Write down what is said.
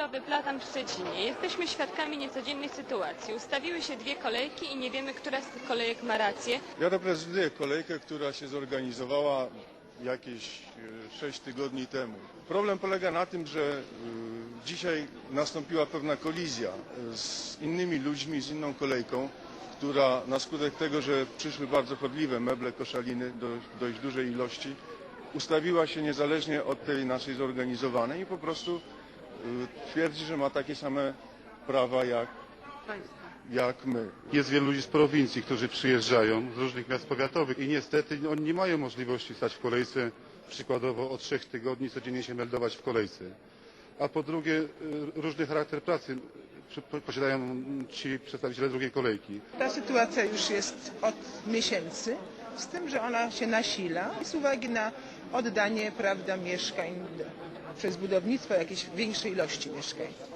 handlowy Platam w Szczecinie. Jesteśmy świadkami niecodziennej sytuacji. Ustawiły się dwie kolejki i nie wiemy, która z tych kolejek ma rację. Ja reprezentuję kolejkę, która się zorganizowała jakieś e, sześć tygodni temu. Problem polega na tym, że e, dzisiaj nastąpiła pewna kolizja e, z innymi ludźmi, z inną kolejką, która na skutek tego, że przyszły bardzo chodliwe meble koszaliny do dość dużej ilości, ustawiła się niezależnie od tej naszej zorganizowanej i po prostu twierdzi, że ma takie same prawa jak, jak my. Jest wielu ludzi z prowincji, którzy przyjeżdżają z różnych miast powiatowych i niestety oni nie mają możliwości stać w kolejce przykładowo od trzech tygodni codziennie się meldować w kolejce. A po drugie y, różny charakter pracy posiadają ci przedstawiciele drugiej kolejki. Ta sytuacja już jest od miesięcy, z tym, że ona się nasila z uwagi na oddanie prawda, mieszkań przez budownictwo jakiejś większej ilości mieszkań.